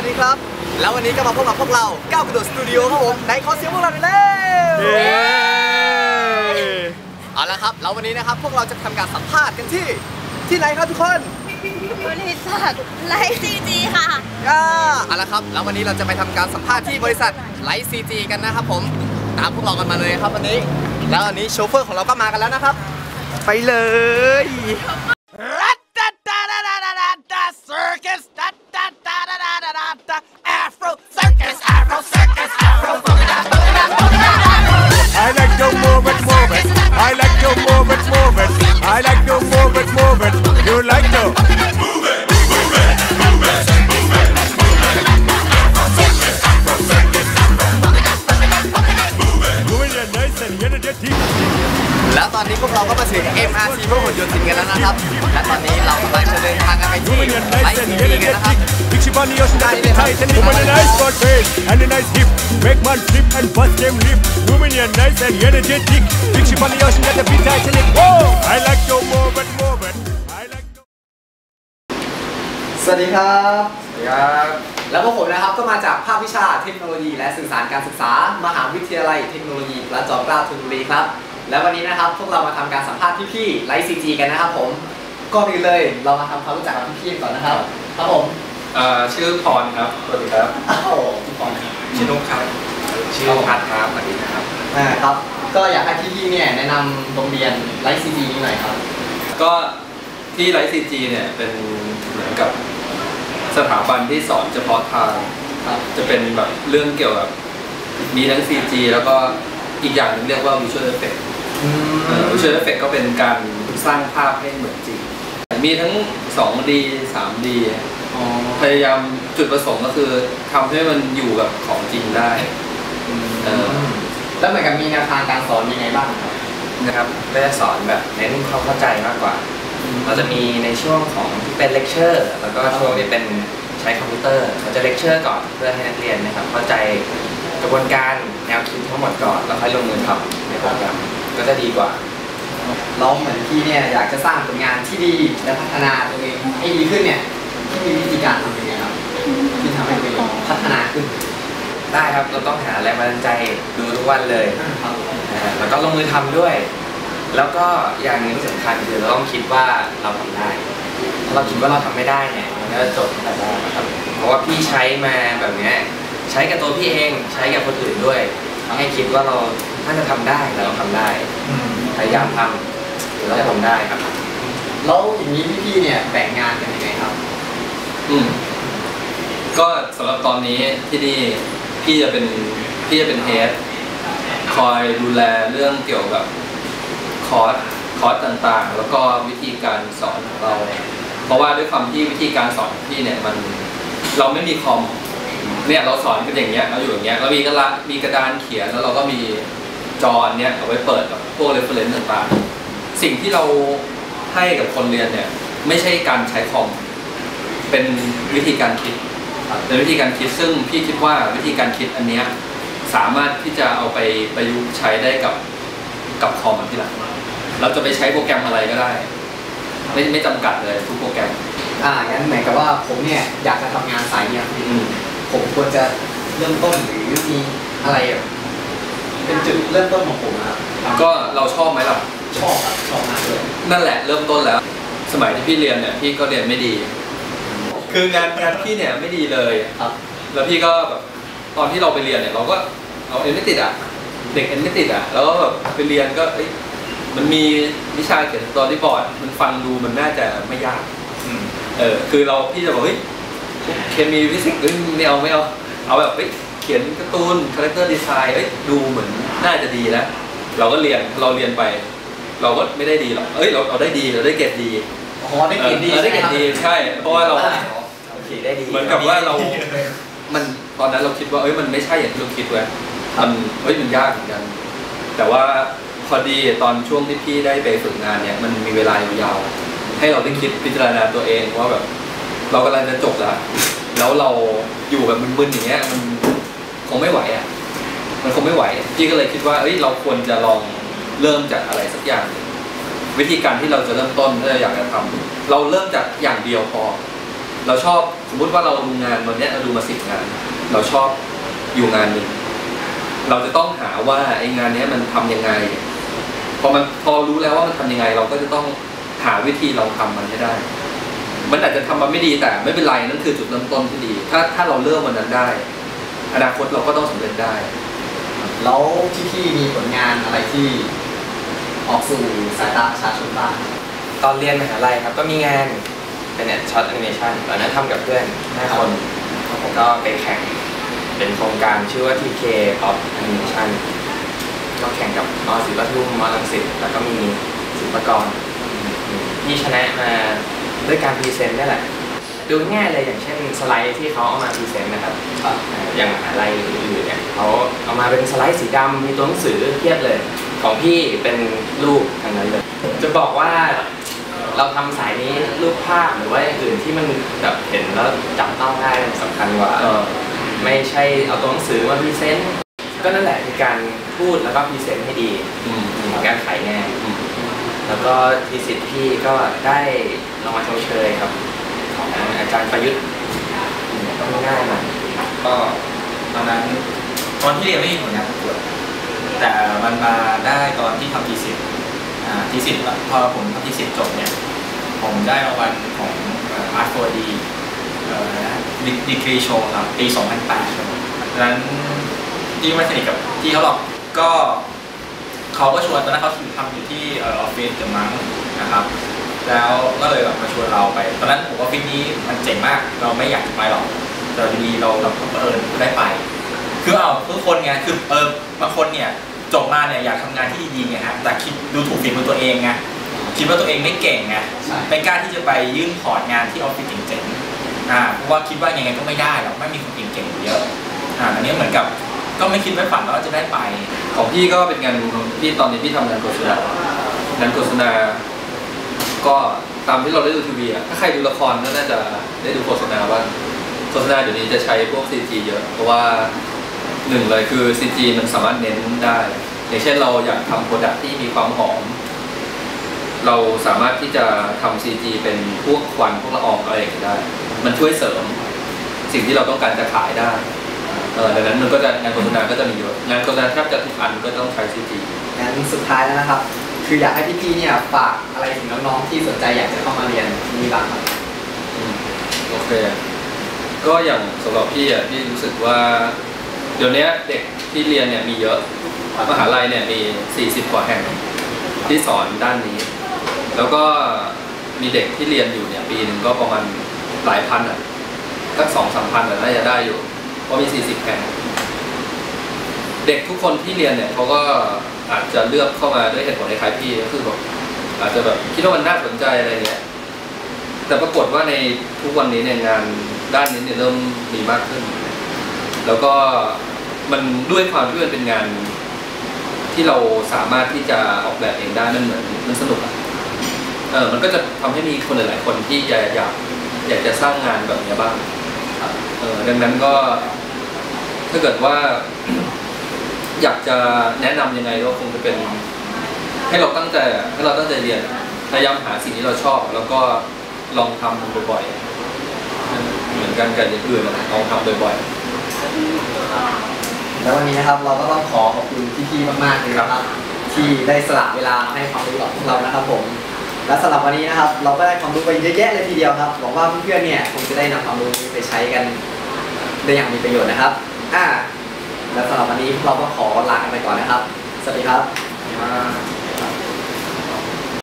วัสดีครับ แล้ววันนี้ก็มาพบกับพวกเราก้าวกระโดดสตูดิโอครับผมไหนขอเสียงพวกเราหน่อยเร็วเอาละครับ แล้ววันนี้นะครับพวกเราจะทำการสัมภาษณ์กันที่ที่ไหนครับทุกคนบริษัทไลฟ์ซีจีค่ะอ่าเอาละครับ แล้ววันนี้เราจะไปทำการสัมภาษณ์ที่บริษัทไลท์ซีจีกันนะครับผมตามพวกเรากันมาเลยครับวันนี้ แล้วอันนี้โชเฟอร์ของเราก็มากันแล้วนะครับ ไปเลย เราก็มาถึง MRT พหลโยธินกันแล้วนะครับ และตอนนี้เรากำลังจะเดินทางกันไปที่ Moving it ไล nice ท์ and ซีจีกันนะครับ energetic. Big ship on the ocean, got the tight and moving a nice broad face and a nice hip. Make man flip and bust them lip. Moving it nice and energetic. Big ship on the ocean, got the big tight and it. Whoa! I like to move it, move it. I like to. สวัสดีครับ สวัสดีครับแล้วพวกผมนะครับก็มาจากภาควิชาเทคโนโลยี และสื่อสารการศึกษา มหาวิทยาลัยเทคโนโลยีพระจอมเกล้าธนบุรีครับ และวันนี้นะครับพวกเรามาทำการสัมภาษณ์พี่ๆไลฟ์ซีจีกันนะครับผมก่อนอื่นเลยเรามาทำความรู้จักกับพี่ๆก่อนนะครับครับผมเอ่อชื่อพรครับสวัสดีครับอ้าวพี่พรครับชื่อนุ๊กครับชื่อพัดครับสวัสดีนะครับอ่าครับก็อยากให้พี่ๆเนี่ยแนะนำโรงเรียนไลฟ์ซีจีนี้หน่อยครับ ก็ที่ไลฟ์ซีจีเนี่ยเป็นเหมือนกับสถาบันที่สอนเฉพาะทางครับจะเป็นแบบเรื่องเกี่ยวกับมีทั้ง CG แล้วก็อีกอย่างหนึงเรียกว่า Visual Effect อืม Visual Effect ก็เป็นการสร้างภาพให้เหมือนจริง มีทั้ง 2D 3D อ๋อพยายามจุดประสงค์ก็คือทำให้มันอยู่กับของจริงได้เออแล้วเหมือนกับมีแนวทางการสอนยังไงบ้างครับนะครับก็จะสอนแบบเน้นความเข้าใจมากกว่า เราจะมีในช่วงของที่เป็นเลคเชอร์แล้วก็ช่วงที่เป็นใช้คอมพิวเตอร์เราจะเลคเชอร์ก่อนเพื่อให้นักเรียนนะครับเข้าใจกระบวนการแนวคิดทั้งหมดก่อนแล้วค่อยลงมือทำในโปรแกรม ก็จะดีกว่าเราเหมือนพี่เนี่ยอยากจะสร้างผลงานที่ดีและพัฒนาตัวเองให้ดีขึ้นเนี่ยพี่มีวิธีการทำยังไงครับที่ทำให้ตัวเองพัฒนาขึ้น ได้ครับเราต้องหาแรงบันดาลใจดูทุกวันเลยครับนะฮะแล้วก็ลงมือทำด้วย แล้วก็อย่างหนึงที่สำคัญคือเราต้องคิดว่าเราทำได้ถ้าเราคิดว่าเราทำไม่ได้เนี่ยมันก็จะจบตั้งแต่แรกนะครับเพราะว่าพี่ใช้มาแบบเนี้ยใช้กับตัวพี่เองใช้กับคนอื่นด้วยให้คิดว่าเรา ถ้าจะทำได้เราทำได้พยายามทำเดี๋ยวเราจะทำได้ครับ แล้วอย่างนี้พี่ๆเนี่ยแบ่งงานกันยังไงครับ อืมก็สำหรับตอนนี้ที่นี่พี่จะเป็นพี่จะเป็นเฮดคอยดูแลเรื่องเกี่ยวกับคอร์สคอร์สต่างๆ แล้วก็วิธีการสอนของเรา เพราะว่าด้วยความที่วิธีการสอนของพี่เนี่ยมันเราไม่มีคอมเนี่ยเราสอนกันอย่างเงี้ยเราอยู่อย่างเงี้ยเรามีกระดาษมีกระดานเขียนแล้วเราก็มี จออันเนี้ยเอาไว้เปิดกับพวกเรฟเฟรนซ์ต่างๆ สิ่งที่เราให้กับคนเรียนเนี่ยไม่ใช่การใช้คอม เป็นวิธีการคิดเป็นวิธีการคิดซึ่งพี่คิดว่าวิธีการคิดอันเนี้ยสามารถที่จะเอาไปประยุกต์ใช้ได้กับกับคอมอันที่หลังเราจะไปใช้โปรแกรมอะไรก็ได้ ไม่ไม่จำกัดเลยทุกโปรแกรม อ่างั้นเหมือนกับว่าผมเนี่ยอยากจะทำงานสายเนี่ยพี่อืมผมควรจะเริ่มต้นหรือมีอะไรแบบ เป็นจุดเริ่มต้นของผมนะครับก็เราชอบไหมล่ะ ชอบครับชอบมากเลยนั่นแหละเริ่มต้นแล้ว สมัยที่พี่เรียนเนี่ยพี่ก็เรียนไม่ดี คืองานงานพี่เนี่ยไม่ดีเลย ครับ แล้วพี่ก็แบบตอนที่เราไปเรียนเนี่ยเราก็เอาเอ็นไม่ติดอะ เด็กเอ็นไม่ติดอะ แล้วก็แบบไปเรียนก็เอ้ยมันมีวิชาเขียนสตอรี่บอร์ดมันฟังดูมันน่าจะไม่ยากเออคือเราพี่จะบอกเฮ้ยเคมีฟิสิกส์เอ้ยไม่เอาไม่เอาเอาแบบเฮ้ยเขียนการ์ตูนคาแรคเตอร์ดีไซน์เอ้ยดูเหมือนน่าจะดีแล้วเราก็เรียนเราเรียนไป เราก็ไม่ได้ดีหรอกเอ้ยเราเราได้ดีเราได้เกรดดีอ๋อได้เกรดดีออได้เกรดดีใช่ เพราะว่าเราโอเคได้ดีเหมือนกับว่าเรา มันตอนนั้นเราคิดว่าเอ้ยมันไม่ใช่อย่างที่เราคิดเว้ยมันเอ้ยมันยากเหมือนกัน แต่ว่าพอดีตอนช่วงที่พี่ได้ไปฝึกงานเนี่ย มันมีเวลายาวๆให้เราได้คิดพิจารณาตัวเองว่าแบบ เรากำลังจะจบแล้วแล้วเราอยู่แบบมึนๆอย่างเงี้ยมัน คงไม่ไหวอะมันคงไม่ไหวพี่ก็เลยคิดว่าเอ้ยเราควรจะลองเริ่มจากอะไรสักอย่าง วิธีการที่เราจะเริ่มต้นถ้าเราอยากจะทำเราเริ่มจากอย่างเดียวพอ เราชอบสมมุติว่าเราดูงานวันนี้เราดูมาสิบงาน เราชอบอยู่งานหนึ่งเราจะต้องหาว่าไอ้งานนี้มันทำยังไง พอมันพอรู้แล้วว่ามันทำยังไง เราก็จะต้องหาวิธีเราทำมันให้ได้ มันอาจจะทำมันไม่ดีแต่ไม่เป็นไรนั่นคือจุดเริ่มต้นที่ดี ถ้าถ้าเราเริ่มวันนั้นได้ อนาคตเราก็ต้องสำเร็จได้ แล้วพี่ๆมีผลงานอะไรที่ออกสู่สายตาประชาชนบ้างตอนเรียนมหาลัยครับก็มีงานเป็นช็อตแอนิเมชันตอนนั้นทำกับเพื่อน5คนผมก็ไปแข่งเป็นโครงการชื่อว่า TK Pop Animation ก็แข่งกับมศิลปทุมมลังสิตแล้วก็มีศิลปากรที่ชนะมาด้วยการพรีเซนต์นี่แหละ ดูง่ายเลยอย่างเช่นสไลด์ที่เขาเอามาพรีเซนต์นะครับครับเอ่ออย่างมหาลัยอื่นๆเนี่ยเขาเอามาเป็นสไลด์สีดำมีตัวหนังสือเทียบเลย ของพี่เป็นรูปทั้งนั้นเลยจะบอกว่าเราทำสายนี้รูปภาพหรือว่าอย่างอื่นที่มันแบบเห็นแล้วจับต้องได้มันสำคัญกว่าเออไม่ใช่เอาตัวหนังสือมาพรีเซนต์ก็นั่นแหละคือการพูดแล้วก็พรีเซนต์ให้ดีอืมการขายงานอืมแล้วก็ทีสิทธิ์พี่ก็ได้รางวัลชมเชยครับข องอาจารย์ประยุทธ์อืมก็ง่ายหน่อยก็ตอนนั้นตอนที่เรียนไม่มีผลงานประกวดแต่มันมาได้ตอนที่ทำทีสิทธ์ทีสิทธ์พอผมทำทีสิทธ์จบเนี่ยผมได้รางวัลของอาร์ตโฟดีดีกรีโชว์ครับปี 2008ครับดังนั้นที่ไม่สนิทกับที่เขาหรอกก็เขาก็ชวนตอนนั้นเขาทำอยู่ที่ออออฟฟิศเดอะมังนะครับ แล้วก็เลยแบบมาชวนเราไป ตอนนั้นผมว่าออฟฟิศนี้มันเจ๋งมาก เราไม่อยากจะไปหรอก แต่ทีนี้เราแบบเผอิญได้ไป คือเอาทุกคนไง คือเออบางคนเนี่ยจบมาเนี่ยอยากทำงานที่ดีๆไงฮะแต่คิดดูถูกฝีมือตัวเองไง คิดว่าตัวเองไม่เก่งไงใช่ไม่กล้าที่จะไปยื่นพอร์ตงานที่ออฟฟิศเจ๋งๆอ่า เพราะว่าคิดว่ายังไงก็ไม่ได้หรอก ไม่มีคนเก่งๆอยู่เยอะอ่า อันนี้เหมือนกับก็ไม่คิดไม่ฝันว่าจะได้ไป ของพี่ก็เป็นงานที่ตอนนี้พี่ทำงานโฆษณางานโฆษณา ก็ตามที่เราได้ดูทีวีอะถ้าใครดูละครก็น่าจะได้ดูโฆษณาว่าโฆษณาเดี๋ยวนี้จะใช้พวก CG เยอะ เพราะว่าหนึ่งเลยคือ CG มันสามารถเน้นได้ อย่างเช่นเราอยากทำโปรดักที่มีความหอม เราสามารถที่จะทำ CG เป็นพวกควันพวกละอองอะไรอย่างเงี้ยได้ มันช่วยเสริมสิ่งที่เราต้องการจะขายได้เออดังนั้นมันก็จะงานโฆษณาก็จะมีเยอะงานโฆษณาแทบจะทุกอันก็ต้องใช้ CG งั้นสุดท้ายแล้วนะครับ คืออยากให้พี่ๆเนี่ยฝากอะไรถึงน้องๆที่สนใจอยากจะเข้ามาเรียนที่นี่บ้างครับอืมโอเค ก็อย่างสำหรับพี่อะพี่รู้สึกว่า เดี๋ยวนี้เด็กที่เรียนเนี่ยมีเยอะมหาลัยเนี่ยมี 40 กว่าแห่งที่สอนด้านนี้ แล้วก็มีเด็กที่เรียนอยู่เนี่ยปีหนึ่งก็ประมาณหลายพันอะสักสองสามพันอะน่าจะได้อยู่ เพราะมี 40 แห่ง เด็กทุกคนที่เรียนเนี่ยเขาก็ อาจจะเลือกเข้ามาด้วยเหตุผลคล้ายพี่ก็คือแบบอาจจะแบบคิดว่ามันน่าสนใจอะไรเงี้ยแต่ปรากฏว่าในทุกวันนี้เนี่ยงานด้านนี้เนี่ยเริ่มมีมากขึ้น แล้วก็มันด้วยความที่มันเป็นงาน ที่เราสามารถที่จะออกแบบเองได้มันเหมือนมันสนุกอะเออมันก็จะทำให้มีคนหลาย ๆ คนที่จะอยากอยากจะสร้างงานแบบนี้บ้างเออดังนั้นก็ถ้าเกิดว่า อยากจะแนะนำยังไงก็คงจะเป็น ให้เราตั้งใจให้เราตั้งใจเรียนพยายามหาสิ่งที่เราชอบ แล้วก็ลองทำมันบ่อยๆเหมือนกันกับอย่างอื่นะลองทำบ่อยๆแล้ววันนี้นะครับเราก็ต้องขอขอบคุณพี่ๆมากๆเลยนะครับ ที่ได้สละเวลามาให้ความรู้กับพวกเรานะครับผมและสำหรับวันนี้นะครับ เราก็ได้ความรู้ไปเยอะแยะเลยทีเดียวครับหวังว่าเพื่อนๆเนี่ยคงจะได้นำความรู้นี้ไปใช้กันได้อย่างมีประโยชน์นะครับอ่า และสำหรับวันนี้พวกเราก็ขอลากันไปก่อนนะครับ สวัสดีครับ